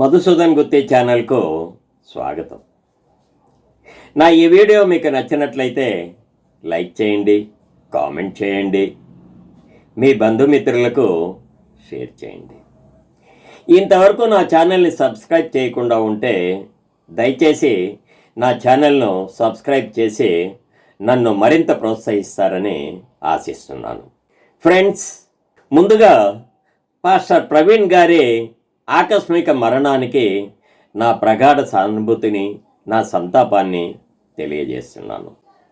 మధుసూదన్ గుత్తి ఛానల్కు స్వాగతం. నా ఈ వీడియో మీకు నచ్చినట్లయితే లైక్ చేయండి కామెంట్ చేయండి మీ బంధుమిత్రులకు షేర్ చేయండి. ఇంతవరకు నా ఛానల్ని సబ్స్క్రైబ్ చేయకుండా ఉంటే దయచేసి నా ఛానల్ను సబ్స్క్రైబ్ చేసి నన్ను మరింత ప్రోత్సహిస్తారని ఆశిస్తున్నాను. ఫ్రెండ్స్ ముందుగా పాస్టర్ ప్రవీణ్ గారి ఆకస్మిక మరణానికి నా ప్రగాఢ సానుభూతిని నా సంతాపాన్ని తెలియజేస్తున్నాను.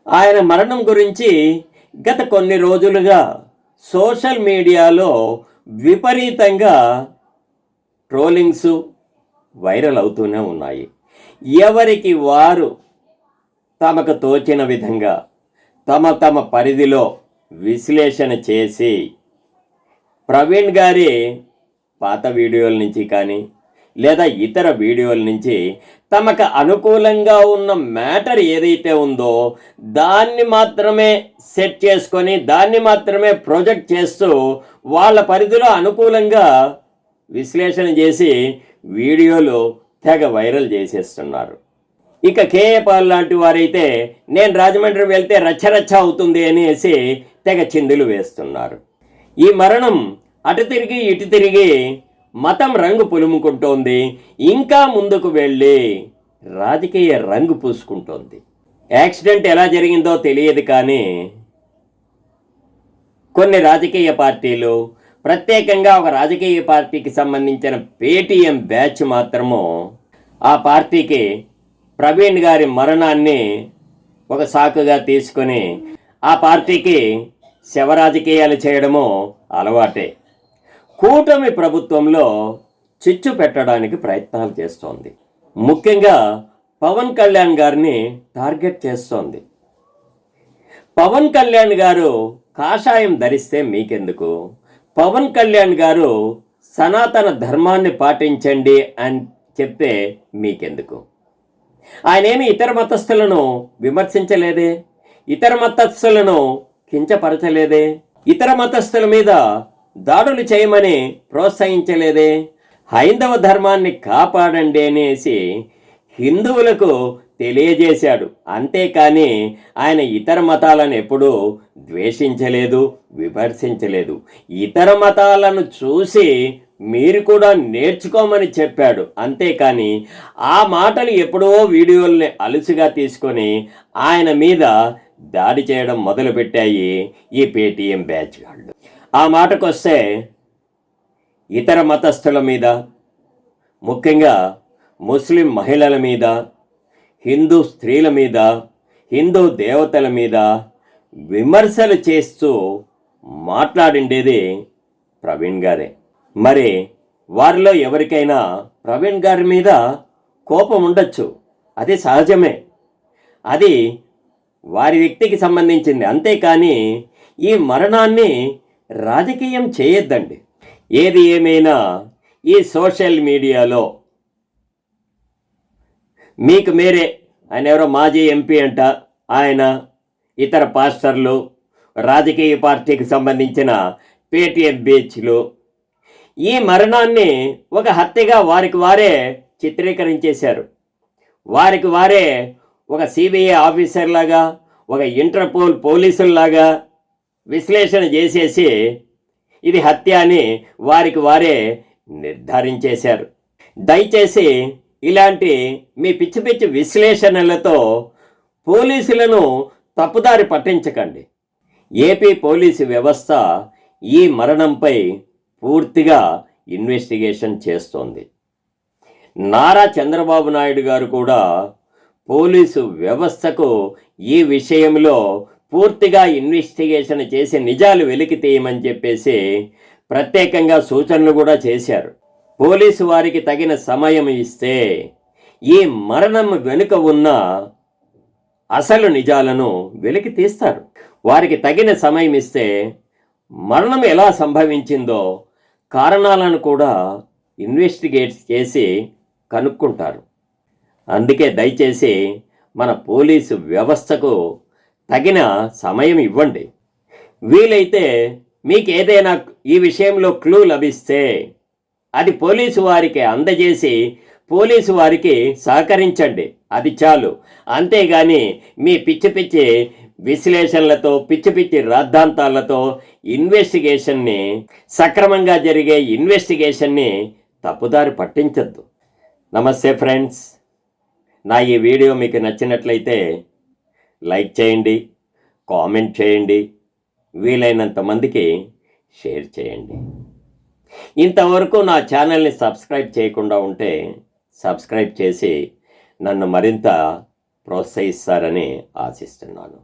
ఆయన మరణం గురించి గత కొన్ని రోజులుగా సోషల్ మీడియాలో విపరీతంగా ట్రోలింగ్స్ వైరల్ అవుతూనే ఉన్నాయి. ఎవరికి వారు తమకు తోచిన విధంగా తమ తమ పరిధిలో విశ్లేషణ చేసి ప్రవీణ్ గారి పాత వీడియోల నుంచి కానీ లేదా ఇతర వీడియోల నుంచి తమకు అనుకూలంగా ఉన్న మ్యాటర్ ఏదైతే ఉందో దాన్ని మాత్రమే సెట్ చేసుకొని దాన్ని మాత్రమే ప్రొజెక్ట్ చేస్తూ వాళ్ళ పరిధిలో అనుకూలంగా విశ్లేషణ చేసి వీడియోలు తెగ వైరల్ చేసేస్తున్నారు. ఇక కేఏ పాల్ లాంటి వారైతే నేను రాజమండ్రి వెళ్తే రచ్చరచ్చ అవుతుంది అనేసి తెగ చిందులు వేస్తున్నారు. ఈ మరణం అటు తిరిగి ఇటు తిరిగి మతం రంగు పులుముకుంటోంది. ఇంకా ముందుకు వెళ్ళి రాజకీయ రంగు పూసుకుంటోంది. యాక్సిడెంట్ ఎలా జరిగిందో తెలియదు కానీ కొన్ని రాజకీయ పార్టీలు ప్రత్యేకంగా ఒక రాజకీయ పార్టీకి సంబంధించిన పేటీఎం బ్యాచ్ మాత్రము ఆ పార్టీకి ప్రవీణ్ గారి మరణాన్ని ఒక సాకుగా తీసుకొని ఆ పార్టీకి శవరాజకీయాలు చేయడము అలవాటే. కూటమి ప్రభుత్వంలో చిచ్చు పెట్టడానికి ప్రయత్నాలు చేస్తోంది. ముఖ్యంగా పవన్ కళ్యాణ్ గారిని టార్గెట్ చేస్తోంది. పవన్ కళ్యాణ్ గారు కాషాయం ధరిస్తే మీకెందుకు? పవన్ కళ్యాణ్ గారు సనాతన ధర్మాన్ని పాటించండి అని చెప్తే మీకెందుకు? ఆయనేమి ఇతర మతస్థులను విమర్శించలేదే? ఇతర మతస్థులను కించపరచలేదే? ఇతర మతస్థుల మీద దాడులు చేయమని ప్రోత్సహించలేదే. హైందవ ధర్మాన్ని కాపాడండి అనేసి హిందువులకు తెలియజేశాడు. అంతేకాని ఆయన ఇతర మతాలను ఎప్పుడూ ద్వేషించలేదు విమర్శించలేదు. ఇతర మతాలను చూసి మీరు కూడా నేర్చుకోమని చెప్పాడు. అంతేకాని ఆ మాటలు ఎప్పుడో వీడియోల్ని అలుసుగా తీసుకొని ఆయన మీద దాడి చేయడం మొదలుపెట్టాయి ఈ పేటీఎం బ్యాచ్ వాళ్ళు. ఆ మాటకొస్తే ఇతర మతస్థుల మీద ముఖ్యంగా ముస్లిం మహిళల మీద హిందూ స్త్రీల మీద హిందూ దేవతల మీద విమర్శలు చేస్తూ మాట్లాడిండేది ప్రవీణ్ గారే. మరి వారిలో ఎవరికైనా ప్రవీణ్ గారి మీద కోపం ఉండొచ్చు? అది సహజమే. అది వారి వ్యక్తికి సంబంధించింది. అంతేకాని ఈ మరణాన్ని రాజకీయం చేయొద్దండి. ఏది ఏమైనా ఈ సోషల్ మీడియాలో మీకు మీరే ఆయన ఎవరో మాజీ ఎంపీ అంట ఆయన ఇతర పాస్టర్లు రాజకీయ పార్టీకి సంబంధించిన పేటీఎం బీచ్లు ఈ మరణాన్ని ఒక హత్యగా వారికి వారే చిత్రీకరించేశారు. వారికి వారే ఒక సిబిఐ ఆఫీసర్ లాగా ఒక ఇంటర్పోల్ పోలీసుల్లాగా విశ్లేషణ చేసేసి ఇది హత్య అని వారికి వారే నిర్ధారించేశారు. దయచేసి ఇలాంటి మీ పిచ్చి పిచ్చి విశ్లేషణలతో పోలీసులను తప్పుదారి పట్టించకండి. ఏపీ పోలీసు వ్యవస్థ ఈ మరణంపై పూర్తిగా ఇన్వెస్టిగేషన్ చేస్తోంది. నారా చంద్రబాబు నాయుడు గారు కూడా పోలీసు వ్యవస్థకు ఈ విషయంలో పూర్తిగా ఇన్వెస్టిగేషన్ చేసి నిజాలు వెలికి తీయమని చెప్పేసి ప్రత్యేకంగా సూచనలు కూడా చేశారు. పోలీసు వారికి తగిన సమయం ఇస్తే ఈ మరణం వెనుక ఉన్న అసలు నిజాలను వెలికి తీస్తారు. వారికి తగిన సమయం ఇస్తే మరణం ఎలా సంభవించిందో కారణాలను కూడా ఇన్వెస్టిగేట్ చేసి కనుక్కుంటారు. అందుకే దయచేసి మన పోలీసు వ్యవస్థకు తగిన సమయం ఇవ్వండి. వీలైతే మీకు ఏదైనా ఈ విషయంలో క్లూ లభిస్తే అది పోలీసు వారికి అందజేసి పోలీసు వారికి సహకరించండి. అది చాలు. అంతేగాని మీ పిచ్చి పిచ్చి విశ్లేషణలతో పిచ్చి పిచ్చి రాద్ధాంతాలతో ఇన్వెస్టిగేషన్ని సక్రమంగా జరిగే ఇన్వెస్టిగేషన్ని తప్పుదారి పట్టించద్దు. నమస్తే ఫ్రెండ్స్. నా ఈ వీడియో మీకు నచ్చినట్లయితే లైక్ చేయండి కామెంట్ చేయండి వీలైనంత మందికి షేర్ చేయండి. ఇంతవరకు నా ఛానల్ని సబ్స్క్రైబ్ చేయకుండా ఉంటే సబ్స్క్రైబ్ చేసి నన్ను మరింత ప్రోత్సహిస్తారని ఆశిస్తున్నాను.